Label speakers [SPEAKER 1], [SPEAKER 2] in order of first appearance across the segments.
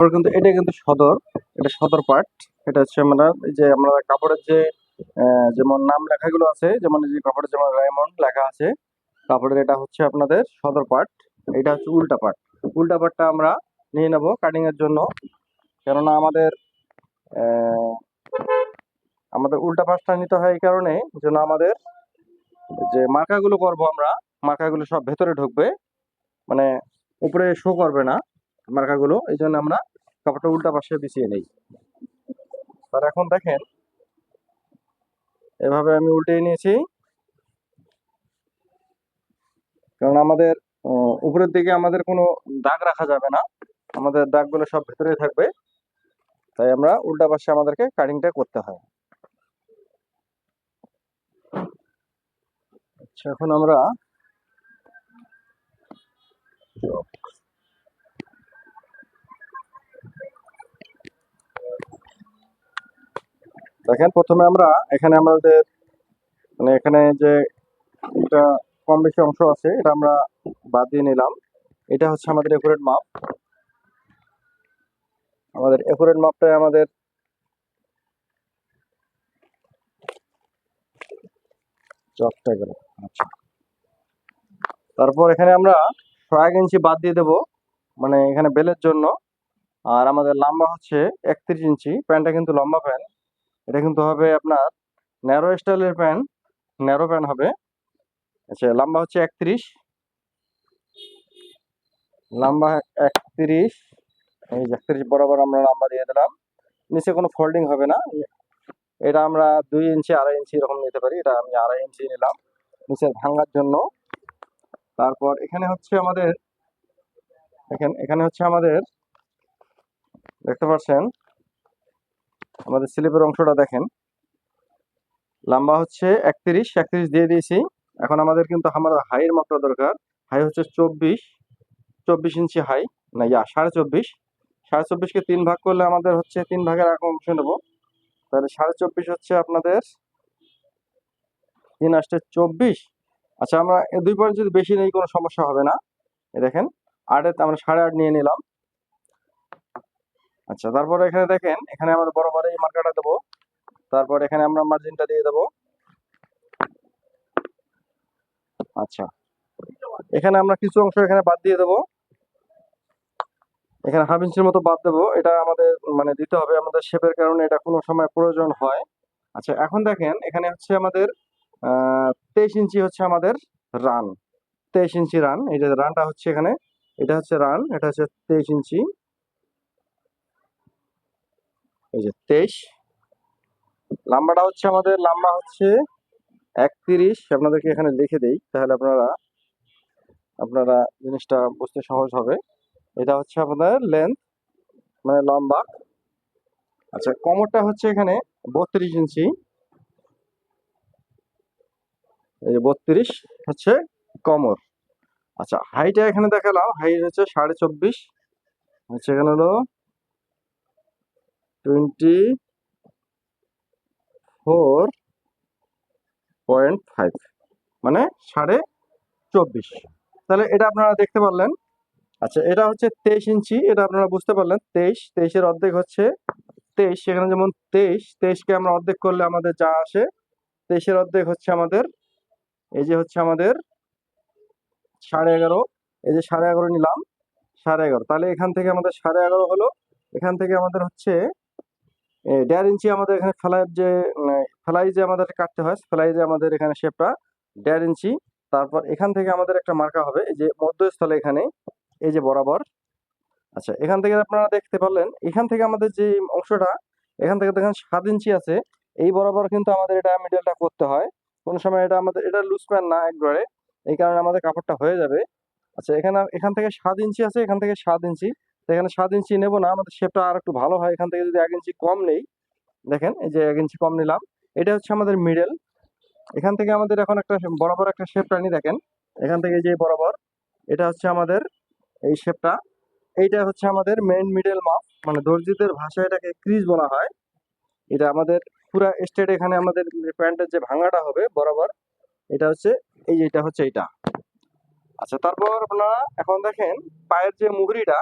[SPEAKER 1] তারপর কিন্তু এটা কিন্তু সদর, এটা সদর পার্ট এটা হচ্ছে আমরা যে আমরা কাপড়ের যে যেমন নাম লেখাগুলো আছে, যেমন যে কাপড়ের যেমন রায়মন্ড লেখা আছে, কাপড়ের এটা হচ্ছে আপনাদের সদর পার্ট এটা হচ্ছে উল্টা পার্ট উল্টা পার্টটা আমরা নিয়ে নেব কাটিং এর জন্য, কেননা আমাদের আমাদের উল্টা পাশটা নিতে হয় এই কারণে, যেন আমাদের যে মার্কাগুলো করব আমরা, মার্কাগুলো সব ভেতরে ঢুকবে মানে উপরে শো করবে না মার্কাগুলো, এই জন্য আমরা কাপড়টা উল্টা পাশে বিছিয়ে নেই। আর এখন দেখেন। এভাবে আমি উল্টে নিয়েছি। কারণ আমাদের উপরের দিকে আমাদের কোনো দাগ রাখা যাবে না। আমাদের দাগগুলো সব ভেতরে থাকবে। তাই আমরা উল্টা পাশে আমাদেরকে কাটিংটা করতে হয়। আচ্ছা এখন আমরা দেখেন প্রথমে আমরা এখানে আমাদের মানে এখানে যে এটা কম বেশি অংশ আছে, এটা আমরা বাদ দিয়ে নিলাম। এটা হচ্ছে আমাদের একুরেট মাপ। আমাদের একুরেট মাপটাই আমাদের চকটা গেল আচ্ছা। তারপর এখানে আমরা ছয় ইঞ্চি বাদ দিয়ে দেব মানে এখানে বেলের জন্য। আর আমাদের লম্বা হচ্ছে একত্রিশ ইঞ্চি, প্যান্টটা কিন্তু লম্বা প্যান্ট। এটা কিন্তু হবে আপনার ন্যারো স্টাইলের প্যান্ট ন্যারো প্যান্ট হবে। আচ্ছা লম্বা হচ্ছে একত্রিশ। লম্বা একত্রিশ। এই একত্রিশ বরাবর আমরা লম্বা দিয়ে দিলাম। নিচে কোনো ফোল্ডিং হবে না। এটা আমরা দুই ইঞ্চি, আড়াই ইঞ্চি এরকম নিতে পারি। এটা আমি আড়াই ইঞ্চি নিলাম। নিচের ভাঙার জন্য। তারপর এখানে হচ্ছে আমাদের, দেখেন, এখানে হচ্ছে আমাদের, দেখতে পাচ্ছেন? আমাদের স্লিপের অংশটা দেখেন। লম্বা হচ্ছে একত্রিশ একত্রিশ দিয়ে দিয়েছি। এখন আমাদের কিন্তু আমার হাইয়ের মাপটা দরকার। হাই হচ্ছে চব্বিশ চব্বিশ ইঞ্চি হাই, না, ইয়া, সাড়ে চব্বিশ। সাড়ে চব্বিশকে তিন ভাগ করলে আমাদের হচ্ছে তিন ভাগের এক অংশ নেব। তাহলে সাড়ে চব্বিশ হচ্ছে আপনাদের তিন আসতে চব্বিশ। আচ্ছা আমরা দুই পয়েন্ট যদি বেশি নেই কোনো সমস্যা হবে না। দেখেন আটের আমরা সাড়ে আট নিয়ে নিলাম। আচ্ছা তারপরে এখানে দেখেন, এখানে আমরা বরাবর এই মার্কাটা দেবো। তারপর এখানে আমরা মার্জিনটা দিয়ে দেবো। আচ্ছা এখানে আমরা কিছু অংশ এখানে বাদ দিয়ে দেবো। এখানে হাফ ইঞ্চির মতো বাদ দেবো। এটা আমাদের মানে দিতে হবে আমাদের শেপের কারণে এটা কোনো সময় প্রয়োজন হয়। আচ্ছা এখন দেখেন, এখানে হচ্ছে আমাদের তেইশ ইঞ্চি হচ্ছে আমাদের রান তেইশ ইঞ্চি রান এই যে রানটা হচ্ছে এখানে, এটা হচ্ছে রান এটা হচ্ছে তেইশ ইঞ্চি এই যে তেইশ। লাম্বাটা হচ্ছে আমাদের, লাম্বা হচ্ছে একত্রিশ। আপনাদেরকে এখানে লিখে দেই, তাহলে আপনারা আপনারা জিনিসটা বুঝতে সহজ হবে। এটা হচ্ছে আপনাদের লেন্থ মানে লম্বা। আচ্ছা কোমরটা হচ্ছে এখানে বত্রিশ ইঞ্চি। এই যে বত্রিশ হচ্ছে কোমর। আচ্ছা হাইটা এখানে দেখালাম হাইট হচ্ছে সাড়ে চব্বিশ। হচ্ছে এখানে হলো টোয়েন্টি ফোর পয়েন্ট ফাইভ মানে সাড়ে চব্বিশ। তাহলে এটা আপনারা দেখতে পারলেন। আচ্ছা এটা হচ্ছে তেইশ ইঞ্চি, এটা আপনারা বুঝতে পারলেন। তেইশ, তেইশের অর্ধেক হচ্ছে তেইশ, সেখানে যেমন তেইশ, তেইশকে আমরা অর্ধেক করলে আমাদের যা আসে, তেইশের অর্ধেক হচ্ছে আমাদের, এই যে হচ্ছে আমাদের সাড়ে এগারো, এই যে সাড়ে এগারো নিলাম, সাড়ে এগারো। তাহলে এখান থেকে আমাদের সাড়ে এগারো হলো, এখান থেকে আমাদের হচ্ছে দেড় ইঞ্চি আমাদের এখানে ফেলাইয়ের যে ফেলাই যে আমাদের কাটতে হয়, ফেলাই যে আমাদের এখানে শেপটা দেড় ইঞ্চি। তারপর এখান থেকে আমাদের একটা মার্কা হবে, এই যে মধ্যস্থলে এখানে, এই যে বরাবর। আচ্ছা এখান থেকে আপনারা দেখতে পারলেন, এখান থেকে আমাদের যে অংশটা, এখান থেকে দেখেন সাত ইঞ্চি আছে। এই বরাবর কিন্তু আমাদের এটা মিডলটা করতে হয়। কোন সময় এটা আমাদের, এটা লুজ প্যান না একবারে, এই কারণে আমাদের কাপড়টা হয়ে যাবে। আচ্ছা এখানে, এখান থেকে সাত ইঞ্চি আছে, এখান থেকে সাত ইঞ্চি। এখানে সাত ইঞ্চি নেব না, আমাদের শেপটা আর একটু ভালো হয়। এখান থেকে যদি এক ইঞ্চি কম নেই, দেখেন এই যে এক ইঞ্চি কম নিলাম। এটা হচ্ছে আমাদের মিডল এখান থেকে আমাদের এখন একটা বরাবর একটা শেপ টানি দেখেন। এখান থেকে যে বরাবর, এটা হচ্ছে আমাদের এই শেপটা এইটা হচ্ছে আমাদের মেইন মিডল মাপ। মানে দর্জিদের ভাষায় এটাকে ক্রিজ বলা হয়। এটা আমাদের পুরা স্টেট এখানে আমাদের প্যান্টের যে ভাঙাটা হবে বরাবর, এটা হচ্ছে, এই যে এটা হচ্ছে এইটা। আচ্ছা তারপর আপনারা এখন দেখেন, পায়ের যে মুহুরিটা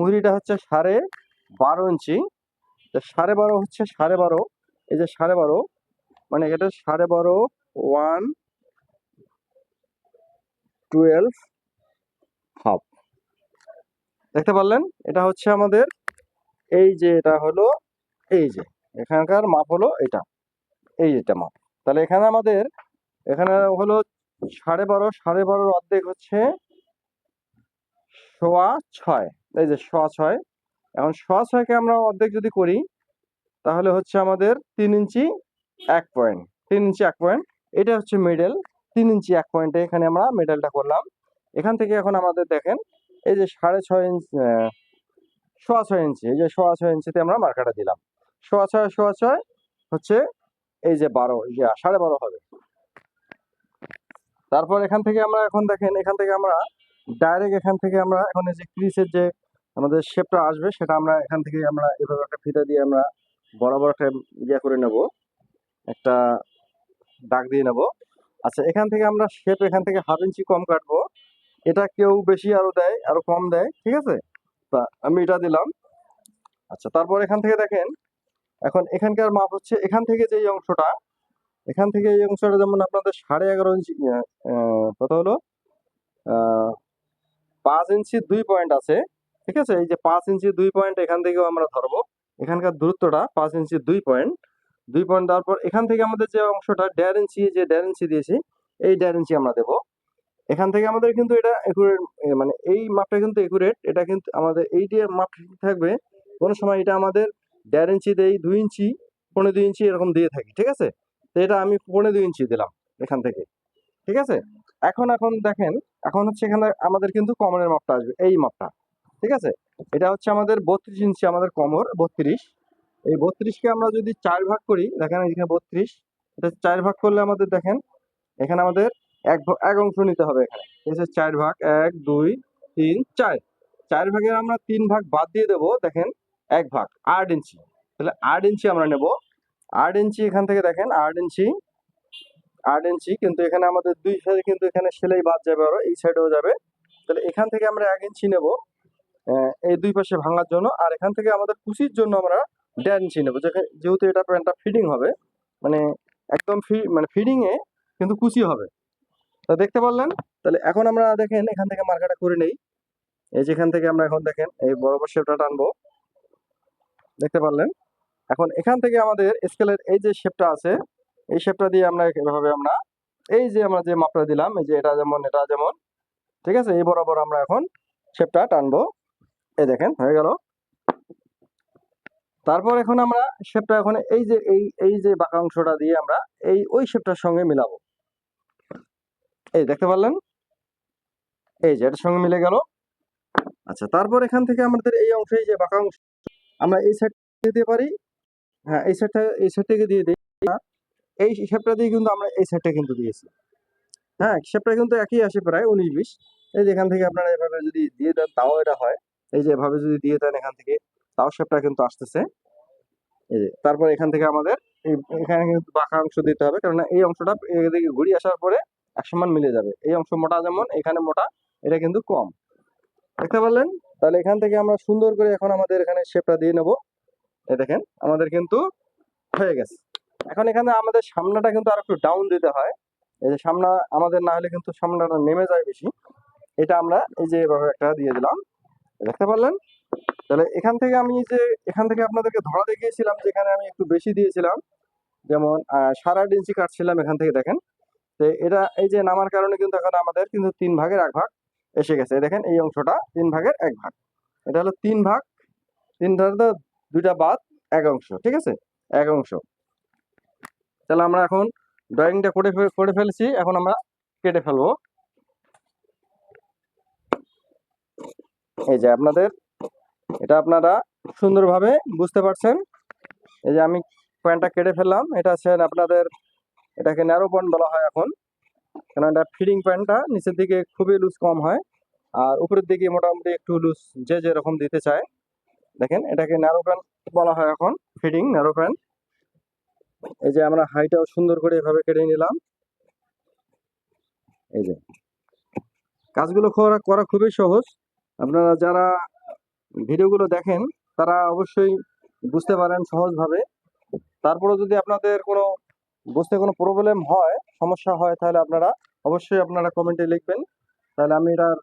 [SPEAKER 1] মুহুরিটা হচ্ছে সাড়ে বারো ইঞ্চি। সাড়ে বারো হচ্ছে সাড়ে বারো। এই যে সাড়ে বারো মানে এটা সাড়ে বারো ওয়ান টুয়েলভ হাফ দেখতে পারলেন? এটা হচ্ছে আমাদের, এই যে এটা হলো, এই যে। এখানকার মাপ হলো এটা। এই যেটা মাপ। তাহলে এখানে আমাদের, এখানে হলো সাড়ে বারো, সাড়ে বারোর অর্ধেক হচ্ছে সোয়া ছয়। এই যে সোয়া ছয় এখন সোয়া ছয়কে আমরা অর্ধেক যদি করি, তাহলে হচ্ছে আমাদের তিন ইঞ্চি এক পয়েন্ট তিন ইঞ্চি এক পয়েন্ট এটা হচ্ছে মিডল তিন ইঞ্চি এক পয়েন্টে এখানে আমরা মিডলটা করলাম। এখান থেকে এখন আমাদের দেখেন, এই যে সাড়ে ছয় ইঞ্চি সোয়া ছয় ইঞ্চি, এই যে সোয়া ছয় ইঞ্চিতে আমরা মার্কাটা দিলাম। সোয়া ছয় সোয়া ছয় হচ্ছে এই যে বারো ইয়া সাড়ে বারো হবে। তারপর এখান থেকে আমরা এখন দেখেন, এখান থেকে আমরা ডাইরেক্ট এখান থেকে আমরা এখন এই যে ক্রিসের যে আমাদের শেপটা আসবে, সেটা আমরা এখান থেকে আমরা এভাবে একটা ফিতা দিয়ে আমরা বরাবর একটা ইয়ে করে নেব। একটা দাগ দিয়ে নেব। আচ্ছা এখান থেকে আমরা শেপ এখান থেকে হাফ ইঞ্চি কম কাটবো। এটা কেউ বেশি আরও দেয়, আরও কম দেয়, ঠিক আছে? তা, আমি এটা দিলাম। আচ্ছা তারপর এখান থেকে দেখেন, এখন এখানকার মাপ হচ্ছে, এখান থেকে যে অংশটা, এখান থেকে এই অংশটা যেমন আপনাদের সাড়ে এগারো ইঞ্চি কত হলো? পাঁচ ইঞ্চি দুই পয়েন্ট আছে। ঠিক আছে? এই যে পাঁচ ইঞ্চি দুই পয়েন্ট এখান থেকেও আমরা ধরবো। এখানকার দূরত্বটা পাঁচ ইঞ্চি দুই পয়েন্ট দুই পয়েন্ট দেওয়ার পর এখান থেকে আমাদের যে অংশটা দেড় ইঞ্চি, যে দেড় ইঞ্চি দিয়েছি, এই দেড় ইঞ্চি আমরা দেবো। এখান থেকে আমাদের কিন্তু এটা একুরেট মানে এই মাপটা কিন্তু একুরেট এটা কিন্তু আমাদের এই যে মাপটা থাকবে, কোনো সময় এটা আমাদের দেড় ইঞ্চি দেই, দুই ইঞ্চি পনেরো দুই ইঞ্চি এরকম দিয়ে থাকি, ঠিক আছে? তো এটা আমি পনেরো দুই ইঞ্চি দিলাম এখান থেকে, ঠিক আছে? এখন এখন দেখেন, এখন হচ্ছে এখানে আমাদের কিন্তু কমরের মাপটা আসবে, এই মাপটা। ঠিক আছে? এটা হচ্ছে আমাদের বত্রিশ ইঞ্চি আমাদের কমর, বত্রিশ। এই বত্রিশকে আমরা যদি চার ভাগ করি, দেখেন এখানে বত্রিশ। এটা চার ভাগ করলে আমাদের দেখেন, এখানে আমাদের এক এক অংশ নিতে হবে এখানে। যে চার ভাগ, এক, দুই, তিন, চার। চার ভাগের আমরা তিন ভাগ বাদ দিয়ে দেবো, দেখেন, এক ভাগ, আট ইঞ্চি। তাহলে আট ইঞ্চি আমরা নেব। আট ইঞ্চি এখান থেকে দেখেন, আট ইঞ্চি আট ইঞ্চি, কিন্তু এখানে আমাদের দুই সাইডে কিন্তু এখানে সেলাই বাদ যাবে আরও, এই সাইডেও যাবে। তাহলে এখান থেকে আমরা এক ইঞ্চি নেব। এই দুই পাশে ভাঙার জন্য। আর এখান থেকে আমাদের কুচির জন্য আমরা দেড় ইঞ্চি নেব। যেহেতু এটা প্যান্টটা ফিটিং হবে মানে একদম ফি মানে ফিডিং এ কিন্তু কুচি হবে। তা দেখতে পারলেন? তাহলে এখন আমরা দেখেন, এখান থেকে মার্কাটা করে নেই। এই যেখান থেকে আমরা এখন দেখেন, এই বরাবর শেপটা টানবো। দেখতে পারলেন? এখন এখান থেকে আমাদের স্কেলের এই যে শেপটা আছে, এই শেপটা দিয়ে আমরা এভাবে আমরা এই যে আমরা যে মাপটা দিলাম, এই যে এটা যেমন এটা যেমন, ঠিক আছে? এই বরাবর আমরা এখন শেপটা টানবো। এই দেখেন, হয়ে গেল। তারপর এখন আমরা শেপটা এখন এই যে, এই এই যে বাঁকা অংশটা দিয়ে আমরা এই, ওই শেপটার সঙ্গে মিলাবো। এই দেখতে পারলেন? এই যে, এটার সঙ্গে মিলে গেল। আচ্ছা তারপর এখান থেকে আমাদের এই অংশ যে বাঁকা অংশ, আমরা এই সাইড দিতে পারি। হ্যাঁ এই সাইডটা এই সাইড দিয়ে দিই। এই শেপটা দিয়ে কিন্তু আমরা এই সাইডটা কিন্তু দিয়েছি। হ্যাঁ শেপটা কিন্তু একই আসে প্রায় উনিশ বিশ। এই যে এখান থেকে আপনারা এভাবে যদি দিয়ে দেন, তাও এটা হয়। এই যে এভাবে যদি দিয়ে দেন এখান থেকে, তাও শেপটা কিন্তু আসতেছে। এই যে, তারপর এখান থেকে আমাদের এখানে কিন্তু বাঁকা অংশ দিতে হবে কারণ এই অংশটা এদিকে ঘুরিয়ে আসার পরে এক সমান মিলে যাবে। এই অংশ মোটা যেমন, এখানে মোটা, এটা কিন্তু কম। দেখতে পারলেন? তাহলে এখান থেকে আমরা সুন্দর করে এখন আমাদের এখানে শেপটা দিয়ে নেব। এই দেখেন, আমাদের কিন্তু হয়ে গেছে। এখন এখানে আমাদের সামনাটা কিন্তু আর একটু ডাউন দিতে হয়। এই যে সামনা, আমাদের না হলে কিন্তু সামনাটা নেমে যায় বেশি। এটা আমরা এই যে এভাবে একটা দিয়ে দিলাম। দেখতে পারলেন? তাহলে এখান থেকে আমি যে, এখান থেকে আপনাদেরকে ধরা দেখিয়েছিলাম, যেখানে আমি একটু বেশি দিয়েছিলাম, যেমন সাড়ে আট ইঞ্চি কাটছিলাম এখান থেকে, দেখেন। তো এটা, এই যে নামার কারণে কিন্তু এখন আমাদের কিন্তু তিন ভাগের এক ভাগ এসে গেছে। দেখেন, এই অংশটা তিন ভাগের এক ভাগ। এটা হলো তিন ভাগ তিন ভাগ দুইটা বাদ, এক অংশ, ঠিক আছে? এক অংশ। তাহলে আমরা এখন ড্রয়িংটা করে করে ফেলেছি, এখন আমরা কেটে ফেলব। এই যে আপনাদের, এটা আপনারা সুন্দরভাবে বুঝতে পারছেন। এই যে আমি প্যান্টটা কেটে ফেললাম, এটা হচ্ছে আপনাদের, এটাকে ন্যারো পয়েন্ট বলা হয় এখন। কারণ এটা ফিডিং প্যান্টটা, নিচের দিকে খুবই লুজ কম হয়, আর উপরের দিকে মোটামুটি একটু লুজ যে যেরকম দিতে চায়। দেখেন, এটাকে ন্যারো প্যান্ট বলা হয় এখন ফিডিং ন্যারো প্যান্ট এই যে আমরা হাইটাও সুন্দর করে এভাবে কেটে নিলাম। এই যে। কাজগুলো করা করা খুবই সহজ। আপনারা যারা ভিডিওগুলো দেখেন, তারা অবশ্যই বুঝতে পারেন সহজভাবে। তারপরে যদি আপনাদের কোনো, বুঝতে কোনো প্রবলেম হয়, সমস্যা হয়, তাহলে আপনারা অবশ্যই আপনারা কমেন্টে লিখবেন। তাহলে আমি এটার